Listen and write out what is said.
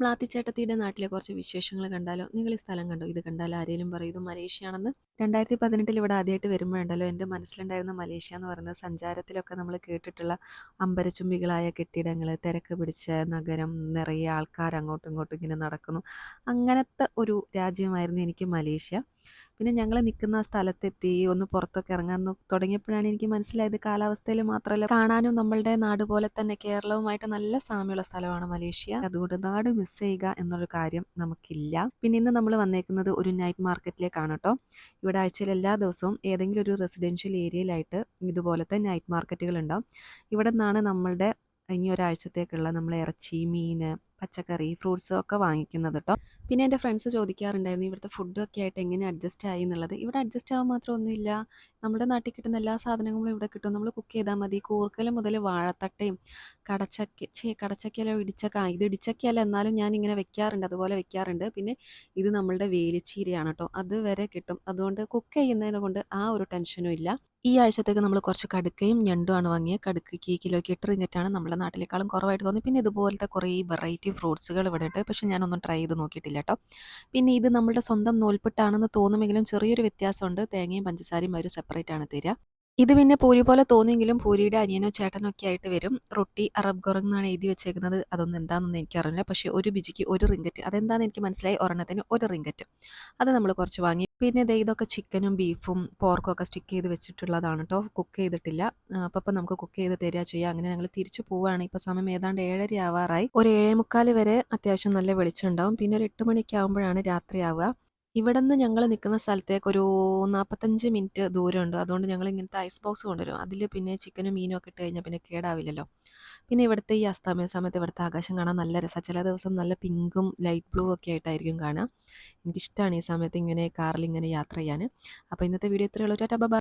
മ്ലാത്തിച്ചേട്ടത്തിയുടെ നാട്ടിലെ കുറച്ച് വിശേഷങ്ങൾ കണ്ടാലോ? നിങ്ങൾ ഈ സ്ഥലം കണ്ടോ? ഇത് കണ്ടാൽ ആരെങ്കിലും പറയും ഇത് മലേഷ്യയാണെന്ന്? രണ്ടായിരത്തി പതിനെട്ടിൽ ഇവിടെ ആദ്യമായിട്ട് വരുമ്പോഴുണ്ടല്ലോ എന്റെ മനസ്സിലുണ്ടായിരുന്ന മലേഷ്യ എന്ന് പറയുന്നത് സഞ്ചാരത്തിലൊക്കെ നമ്മൾ കേട്ടിട്ടുള്ള അമ്പരച്ചുംബികളായ കെട്ടിടങ്ങൾ തിരക്ക് പിടിച്ച നഗരം നിറയെ ആൾക്കാർ അങ്ങോട്ടും ഇങ്ങോട്ടും ഇങ്ങനെ നടക്കുന്നു. അങ്ങനത്തെ ഒരു രാജ്യമായിരുന്നു എനിക്ക് മലേഷ്യ. പിന്നെ ഞങ്ങൾ നിൽക്കുന്ന ആ സ്ഥലത്തെത്തി ഒന്ന് പുറത്തൊക്കെ ഇറങ്ങാൻ തുടങ്ങിയപ്പോഴാണ് എനിക്ക് മനസ്സിലായത് കാലാവസ്ഥയിൽ മാത്രമല്ല കാണാനും നമ്മളുടെ നാട് പോലെ തന്നെ കേരളവുമായിട്ട് നല്ല സാമ്യമുള്ള സ്ഥലമാണ് മലേഷ്യ. അതുകൊണ്ട് നാട് മിസ് ചെയ്യുക എന്നൊരു കാര്യം നമുക്കില്ല. പിന്നെ ഇന്ന് നമ്മൾ വന്നേക്കുന്നത് ഒരു നൈറ്റ് മാർക്കറ്റിലേക്കാണ് കേട്ടോ ഇവിടെ ആഴ്ചയിൽ എല്ലാ ദിവസവും ഏതെങ്കിലും ഒരു റെസിഡൻഷ്യൽ ഏരിയയിലായിട്ട് ഇതുപോലത്തെ നൈറ്റ് മാർക്കറ്റുകൾ ഉണ്ടാവും. ഇവിടെ നിന്നാണ് നമ്മളുടെ ഇനി ഒരാഴ്ചത്തേക്കുള്ള നമ്മൾ ഇറച്ചി മീൻ പച്ചക്കറി ഫ്രൂട്ട്സും ഒക്കെ വാങ്ങിക്കുന്നത് കേട്ടോ പിന്നെ എന്റെ ഫ്രണ്ട്സ് ചോദിക്കാറുണ്ടായിരുന്നു ഇവിടുത്തെ ഒക്കെ ആയിട്ട് എങ്ങനെ അഡ്ജസ്റ്റ് ആയി എന്നുള്ളത്? ഇവിടെ അഡ്ജസ്റ്റ് ആവാൻ മാത്രമൊന്നുമില്ല നമ്മുടെ നാട്ടിൽ കിട്ടുന്ന എല്ലാ സാധനങ്ങളും ഇവിടെ കിട്ടും. നമ്മൾ കുക്ക് ചെയ്താൽ മതി. കൂർക്കല മുതൽ വാഴത്തട്ടയും കടച്ചക്ക ചേ കടച്ചക്കയല്ലോ ഇടിച്ചക്ക ഇത് ഇടിച്ചക്കയല്ല എന്നാലും ഞാൻ ഇങ്ങനെ വെക്കാറുണ്ട്. അതുപോലെ വെക്കാറുണ്ട്. പിന്നെ ഇത് നമ്മളുടെ വേലിച്ചീരയാണ് കേട്ടോ അതുവരെ കിട്ടും. അതുകൊണ്ട് കുക്ക് ചെയ്യുന്നതിനെ കൊണ്ട് ആ ഒരു ടെൻഷനും ഇല്ല. ഈ ആഴ്ചത്തേക്ക് നമ്മൾ കുറച്ച് കടുക്കയും ഞണ്ടുമാണ് വാങ്ങിയത് കടുക്കയ്ക്ക് കിലോയ്ക്ക് റിങ്ങറ്റാണ് നമ്മുടെ നാട്ടിലേക്കാളും കുറവായിട്ട് തോന്നി പിന്നെ ഇതുപോലത്തെ കുറേ വെറൈറ്റി ഫ്രൂട്ട്സുകൾ ഇവിടെ ഉണ്ട് പക്ഷെ ഞാനൊന്നും ട്രൈ ചെയ്ത് നോക്കിയിട്ടില്ല കേട്ടോ. പിന്നെ ഇത് നമ്മുടെ സ്വന്തം നൂൽപ്പെട്ടാണെന്ന് തോന്നുമെങ്കിലും ചെറിയൊരു വ്യത്യാസമുണ്ട്. തേങ്ങയും പഞ്ചസാരയും അവർ സെപ്പറേറ്റ് ആണ് തരിക. ഇത് പിന്നെ പൂരി പോലെ തോന്നിയെങ്കിലും പൂരിയുടെ അനിയനോ ചേട്ടനോ ഒക്കെ ആയിട്ട് വരും. റൊട്ടി അറബ് ഗൊറങ് എന്നാണ് എഴുതി വെച്ചേക്കുന്നത്. അതൊന്നും എന്താണെന്നൊന്നും എനിക്കറിയില്ല. പക്ഷേ ഒരു ബിജിക്ക് ഒരു റിങ്കറ്റ്. അതെന്താണെന്ന് എനിക്ക് മനസ്സിലായി. ഒരെണ്ണത്തിന് ഒരു റിങ്കറ്റ്. അത് നമ്മൾ കുറച്ച് വാങ്ങി. പിന്നെ ദേ ഇതൊക്കെ ചിക്കനും ബീഫും പോർക്കും ഒക്കെ സ്റ്റിക്ക് ചെയ്ത് വെച്ചിട്ടുള്ളതാണ് കേട്ടോ കുക്ക് ചെയ്തിട്ടില്ല. അപ്പം നമുക്ക് കുക്ക് ചെയ്ത് തരിക ചെയ്യുക അങ്ങനെ ഞങ്ങൾ തിരിച്ചു പോവുകയാണ് ഇപ്പോൾ സമയം ഏതാണ്ട് ഏഴര ആവാറായി. ഒരു ഏഴേ മുക്കാൽ വരെ അത്യാവശ്യം നല്ല വെളിച്ചം ഉണ്ടാവും. പിന്നെ ഒരു എട്ട് മണിയൊക്കെ ആകുമ്പോഴാണ് രാത്രിയാവുക ഇവിടെ നിന്ന് ഞങ്ങൾ നിൽക്കുന്ന സ്ഥലത്തേക്ക് ഒരു നാൽപ്പത്തഞ്ച് മിനിറ്റ് ദൂരമുണ്ട്. അതുകൊണ്ട് ഞങ്ങൾ ഇങ്ങനത്തെ ഐസ് ബോക്സ് കൊണ്ടുവരും. അതിൽ പിന്നെ ചിക്കനും മീനും ഒക്കെ ഇട്ട് കഴിഞ്ഞാൽ പിന്നെ കേടാവില്ലല്ലോ. പിന്നെ ഇവിടുത്തെ ഈ അസ്തമയ സമയത്ത് ഇവിടുത്തെ ആകാശം കാണാൻ നല്ല രസാ. ചില ദിവസം നല്ല പിങ്കും ലൈറ്റ് ബ്ലൂ ഒക്കെ ആയിട്ടായിരിക്കും കാണാം. എനിക്കിഷ്ടമാണ് ഈ സമയത്ത് ഇങ്ങനെ കാറിൽ ഇങ്ങനെ യാത്ര ചെയ്യാൻ അപ്പോൾ ഇന്നത്തെ വീഡിയോ ഇത്രയുള്ളൂ ടാറ്റാ ബൈ.